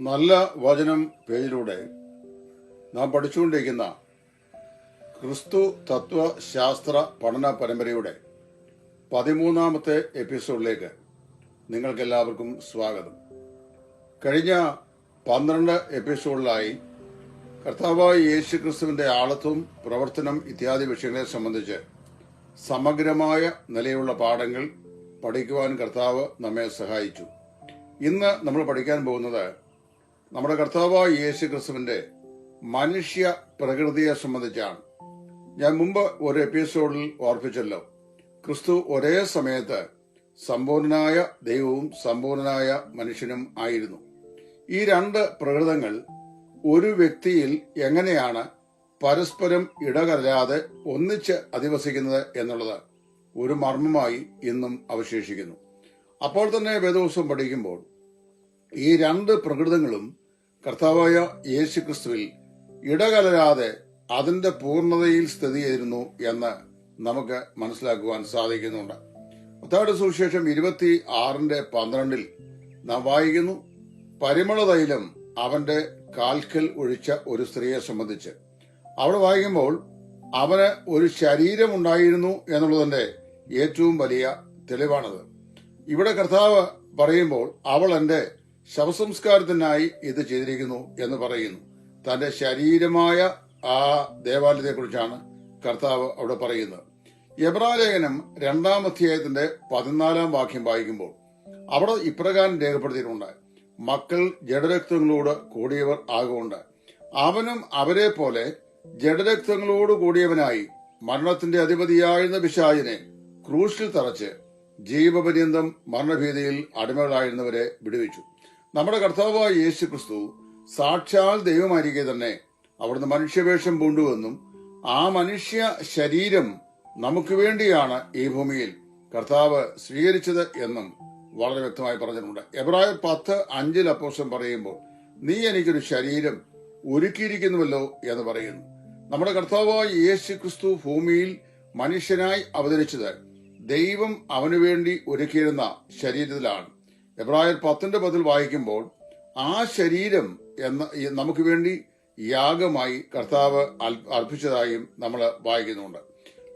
നല്ല വചനം പേജിലൂടെ നാം പഠിച്ചുകൊണ്ടിരിക്കുന്ന ക്രിസ്തു തത്വശാസ്ത്ര പഠന പരമ്പരയുടെ പതിമൂന്നാമത്തെ എപ്പിസോഡിലേക്ക് നിങ്ങൾക്കെല്ലാവർക്കും സ്വാഗതം. കഴിഞ്ഞ പന്ത്രണ്ട് എപ്പിസോഡിലായി കർത്താവായ യേശു ക്രിസ്തുവിന്റെ ആളത്വം പ്രവർത്തനം ഇത്യാദി വിഷയങ്ങളെ സംബന്ധിച്ച് സമഗ്രമായ നിലയുള്ള പാഠങ്ങൾ പഠിക്കുവാൻ കർത്താവ് നമ്മെ സഹായിച്ചു. ഇന്ന് നമ്മൾ പഠിക്കാൻ പോകുന്നത് നമ്മുടെ കർത്താവായ യേശു ക്രിസ്തുവിന്റെ മനുഷ്യ പ്രകൃതിയെ സംബന്ധിച്ചാണ്. ഞാൻ മുമ്പ് ഒരു എപ്പിസോഡിൽ ഓർപ്പിച്ചല്ലോ. ക്രിസ്തു ഒരേ സമയത്ത് സമ്പൂർണനായ ദൈവവും സമ്പൂർണനായ മനുഷ്യനും ആയിരുന്നു. ഈ രണ്ട് പ്രകൃതങ്ങൾ ഒരു വ്യക്തിയിൽ എങ്ങനെയാണ് പരസ്പരം ഇടകലരാതെ ഒന്നിച്ച് അധിവസിക്കുന്നത് എന്നുള്ളത് ഒരു മർമ്മമായി ഇന്നും അവശേഷിക്കുന്നു. അപ്പോൾ തന്നെ വേദോത്സവം പഠിക്കുമ്പോൾ ഈ രണ്ട് പ്രകൃതങ്ങളും കർത്താവായ യേശു ക്രിസ്തുവിൽ ഇടകലരാതെ അതിന്റെ പൂർണതയിൽ സ്ഥിതി ചെയ്തിരുന്നു എന്ന് നമുക്ക് മനസ്സിലാക്കുവാൻ സാധിക്കുന്നുണ്ട്. മത്തായുടെ സുവിശേഷം ഇരുപത്തി ആറിന്റെ പന്ത്രണ്ടിൽ നാം വായിക്കുന്നു പരിമള തൈലം അവന്റെ കാൽക്കൽ ഒഴിച്ച ഒരു സ്ത്രീയെ സംബന്ധിച്ച്. അവിടെ വായിക്കുമ്പോൾ അവന് ഒരു ശരീരമുണ്ടായിരുന്നു എന്നുള്ളതിന്റെ ഏറ്റവും വലിയ തെളിവാണത്. ഇവിടെ കർത്താവ് പറയുമ്പോൾ അവൾ എന്റെ ശവസംസ്കാരത്തിനായി ഇത് ചെയ്തിരിക്കുന്നു എന്ന് പറയുന്നു. തന്റെ ശരീരമായ ആ ദേവാലയത്തെ കുറിച്ചാണ് കർത്താവ് അവിടെ പറയുന്നത്. യബ്രാലേഖനം രണ്ടാം അധ്യായത്തിന്റെ പതിനാലാം വാക്യം വായിക്കുമ്പോൾ അവിടെ ഇപ്രകാരം രേഖപ്പെടുത്തിയിട്ടുണ്ട്. മക്കൾ ജഡരക്തങ്ങളോട് കൂടിയവർ ആകുകൊണ്ട് അവനും അവരെ പോലെ ജഡരക്തങ്ങളോട് കൂടിയവനായി മരണത്തിന്റെ അധിപതിയായിരുന്ന പിശാചിനെ ക്രൂശിൽ തറച്ച് ജീവപര്യന്തം മരണഭീതിയിൽ അടിമകളായിരുന്നവരെ വിടുവിച്ചു. നമ്മുടെ കർത്താവായ യേശു ക്രിസ്തു സാക്ഷാൽ ദൈവമായിരിക്കെ തന്നെ അവിടുന്ന് മനുഷ്യവേഷം പൂണ്ടുവെന്നും ആ മനുഷ്യ ശരീരം നമുക്ക് വേണ്ടിയാണ് ഈ ഭൂമിയിൽ കർത്താവ് സ്വീകരിച്ചത് എന്നും വളരെ വ്യക്തമായി പറഞ്ഞിട്ടുണ്ട്. എബ്രായർ പത്ത് അഞ്ചിൽ അപ്പോസം പറയുമ്പോൾ നീ എനിക്കൊരു ശരീരം ഒരുക്കിയിരിക്കുന്നുവല്ലോ എന്ന് പറയുന്നു. നമ്മുടെ കർത്താവായ യേശു ക്രിസ്തു ഭൂമിയിൽ മനുഷ്യനായി അവതരിച്ചത് ദൈവം അവനു വേണ്ടി ഒരുക്കിയിരുന്ന ശരീരത്തിലാണ്. എബ്രായർ പത്തിന്റെ പതിൽ വായിക്കുമ്പോൾ ആ ശരീരം എന്ന നമുക്ക് വേണ്ടി യാഗമായി കർത്താവ് അർപ്പിച്ചതായും നമ്മൾ വായിക്കുന്നുണ്ട്.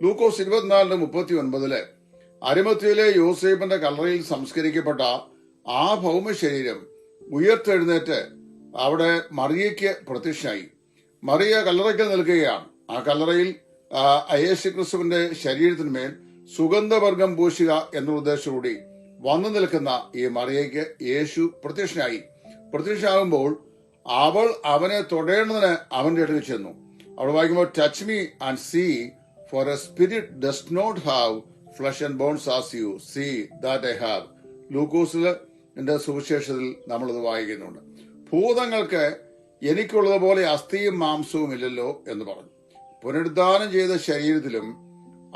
ലൂക്കോസ് ഇരുപത്തിനാലിന് മുപ്പത്തി ഒൻപതിൽ അരിമത്തിയിലെ യോസേബിന്റെ കല്ലറയിൽ സംസ്കരിക്കപ്പെട്ട ആ ഭൗമ ശരീരം ഉയർത്തെഴുന്നേറ്റ് അവിടെ മറിയയ്ക്ക് പ്രത്യക്ഷനായി. മറിയ കല്ലറയ്ക്ക് നിൽക്കുകയാണ്. ആ കല്ലറയിൽ അയേശു യേശു ക്രിസ്തുവിന്റെ ശരീരത്തിന്മേൽ സുഗന്ധവർഗം പൂശുക എന്ന ഉദ്ദേശത്തോടെ വന്നു നിൽക്കുന്ന ഈ മറിയയ്ക്ക് യേശു പ്രത്യക്ഷനായി. പ്രത്യക്ഷനാകുമ്പോൾ അവൾ അവനെ തൊടേണ്ടതിന് അവന്റെ അടുത്ത് ചെന്നു. അവൾ വായിക്കുമ്പോൾ touch me and see for a spirit does not have flesh and bones as you see that I have ലൂക്കോസിൽ എന്റെ സുവിശേഷത്തിൽ നമ്മളത് വായിക്കുന്നുണ്ട്. ഭൂതങ്ങൾക്ക് എനിക്കുള്ളതുപോലെ അസ്ഥിയും മാംസവും ഇല്ലല്ലോ എന്ന് പറഞ്ഞു. പുനരുദ്ധാനം ചെയ്ത ശരീരത്തിലും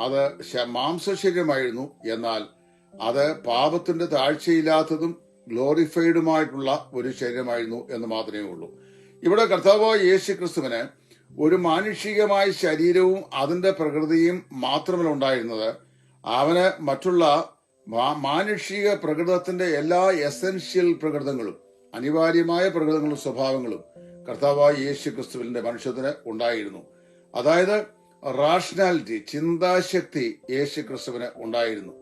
അത് മാംസശരീരമായിരുന്നു. എന്നാൽ അത് പാപത്തിന്റെ താഴ്ചയില്ലാത്തതും ഗ്ലോറിഫൈഡുമായിട്ടുള്ള ഒരു ശരീരമായിരുന്നു എന്ന് മാത്രമേ ഉള്ളൂ. ഇവിടെ കർത്താവ് യേശു ക്രിസ്തുവിന് ഒരു മാനുഷികമായ ശരീരവും അതിന്റെ പ്രകൃതിയും മാത്രമല്ല ഉണ്ടായിരുന്നത്. അവന് മറ്റുള്ള മാനുഷിക പ്രകൃതത്തിന്റെ എല്ലാ എസെൻഷ്യൽ പ്രകൃതങ്ങളും അനിവാര്യമായ പ്രകൃതങ്ങളും സ്വഭാവങ്ങളും കർത്താവായ യേശു ക്രിസ്തുവിന്റെ മനുഷ്യത്തിന് ഉണ്ടായിരുന്നു. അതായത് റാഷണാലിറ്റി ചിന്താശക്തി യേശു ക്രിസ്തുവിന് ഉണ്ടായിരുന്നു.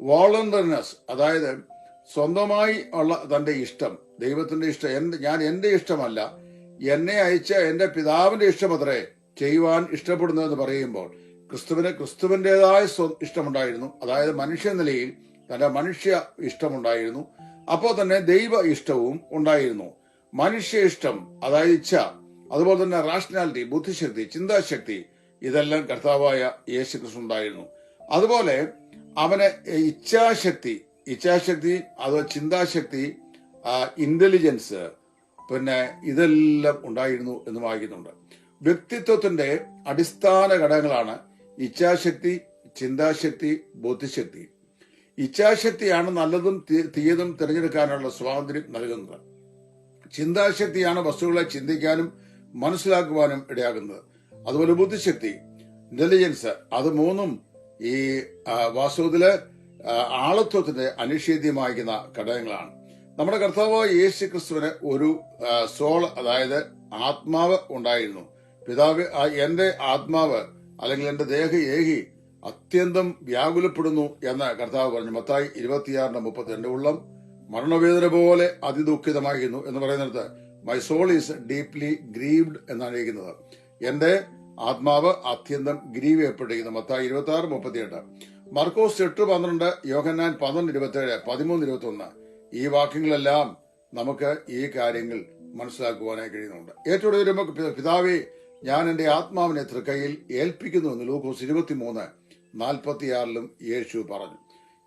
വോളണ്ടർനെസ് അതായത് സ്വന്തമായി ഉള്ള തന്റെ ഇഷ്ടം ദൈവത്തിന്റെ ഇഷ്ടം ഞാൻ എന്റെ ഇഷ്ടമല്ല എന്നെ അയച്ച എന്റെ പിതാവിന്റെ ഇഷ്ടമത്രേ ചെയ്യുവാൻ ഇഷ്ടപ്പെടുന്നതെന്ന് പറയുമ്പോൾ ക്രിസ്തുവിന് ക്രിസ്തുവിന്റെതായ ഇഷ്ടമുണ്ടായിരുന്നു. അതായത് മനുഷ്യ നിലയിൽ തന്റെ മനുഷ്യ ഇഷ്ടമുണ്ടായിരുന്നു. അപ്പോൾ തന്നെ ദൈവ ഇഷ്ടവും ഉണ്ടായിരുന്നു. മനുഷ്യ ഇഷ്ടം അതായത് ഇച്ഛ അതുപോലെ തന്നെ റാഷണാലിറ്റി ബുദ്ധിശക്തി ചിന്താശക്തി ഇതെല്ലാം കർത്താവായ യേശുക്രിസ്തു ഉണ്ടായിരുന്നു. അതുപോലെ അവന് ഇച്ഛാശക്തി ഇച്ഛാശക്തി അഥവാ ചിന്താശക്തി ഇന്റലിജൻസ് പിന്നെ ഇതെല്ലാം ഉണ്ടായിരുന്നു എന്ന് വായിക്കുന്നുണ്ട്. വ്യക്തിത്വത്തിന്റെ അടിസ്ഥാന ഘടകങ്ങളാണ് ഇച്ഛാശക്തി ചിന്താശക്തി ബുദ്ധിശക്തി. ഇച്ഛാശക്തിയാണ് നല്ലതും തീയതും തിരഞ്ഞെടുക്കാനുള്ള സ്വാതന്ത്ര്യം നൽകുന്നത്. ചിന്താശക്തിയാണ് വസ്തുക്കളെ ചിന്തിക്കാനും മനസ്സിലാക്കുവാനും ഇടയാകുന്നത്. അതുപോലെ ബുദ്ധിശക്തി ഇന്റലിജൻസ് അത് മൂന്നും ഈ വാസ്തവത്തിൽ ആളത്വത്തിന്റെ അനിഷേധ്യമായിരിക്കുന്ന ഘടകങ്ങളാണ്. നമ്മുടെ കർത്താവ് യേശു ക്രിസ്തുവിന് ഒരു സോൾ അതായത് ആത്മാവ് ഉണ്ടായിരുന്നു. പിതാവ് എന്റെ ആത്മാവ് അല്ലെങ്കിൽ എന്റെ ദേഹ ഏഹി അത്യന്തം വ്യാകുലപ്പെടുന്നു എന്ന് കർത്താവ് പറഞ്ഞു. മത്തായി ഇരുപത്തിയാറിന്റെ മുപ്പത്തിരണ്ട് ഉള്ളം മരണവേദന പോലെ അതിദുഃഖിതമായിരുന്നു എന്ന് പറയുന്നിടത്ത് my soul is deeply grieved എന്നാണ് എഴുതുന്നത്. എന്റെ ആത്മാവ് അത്യന്തം ഗ്രീവ് ചെയ്യപ്പെട്ടിരിക്കുന്നു മത്തായി ഇരുപത്തി ആറ് മുപ്പത്തിയെട്ട്. മർക്കോസ് എട്ട് പന്ത്രണ്ട് യോഹന്നാൻ പന്ത്രണ്ട് ഇരുപത്തിയേഴ് പതിമൂന്ന് ഇരുപത്തി ഒന്ന് ഈ വാക്യങ്ങളെല്ലാം നമുക്ക് ഈ കാര്യങ്ങൾ മനസ്സിലാക്കുവാനായി കഴിയുന്നുണ്ട്. ഏറ്റവും വരുമ്പോൾ പിതാവെ ഞാൻ എന്റെ ആത്മാവിനെ തൃക്കൈയിൽ ഏൽപ്പിക്കുന്നു എന്ന് ലൂക്കോസ് ഇരുപത്തിമൂന്ന് നാൽപ്പത്തിയാറിലും യേശു പറഞ്ഞു.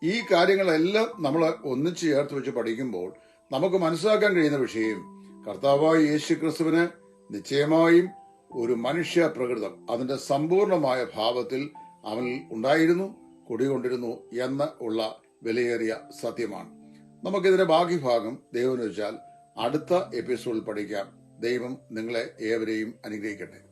ഈ കാര്യങ്ങളെല്ലാം നമ്മൾ ഒന്നിച്ച് ചേർത്ത് വെച്ച് പഠിക്കുമ്പോൾ നമുക്ക് മനസ്സിലാക്കാൻ കഴിയുന്ന വിഷയം കർത്താവായ യേശു ക്രിസ്തുവിന് നിശ്ചയമായും ഒരു മനുഷ്യ പ്രകൃതം അതിന്റെ സമ്പൂർണമായ ഭാവത്തിൽ അവനിൽ ഉണ്ടായിരുന്നു കുടികൊണ്ടിരുന്നു എന്ന് ഉള്ള വിലയേറിയ സത്യമാണ്. നമുക്കിതിന്റെ ബാക്കി ഭാഗം ദൈവം വെച്ചാൽ അടുത്ത എപ്പിസോഡിൽ പഠിക്കാം. ദൈവം നിങ്ങളെ ഏവരെയും അനുഗ്രഹിക്കട്ടെ.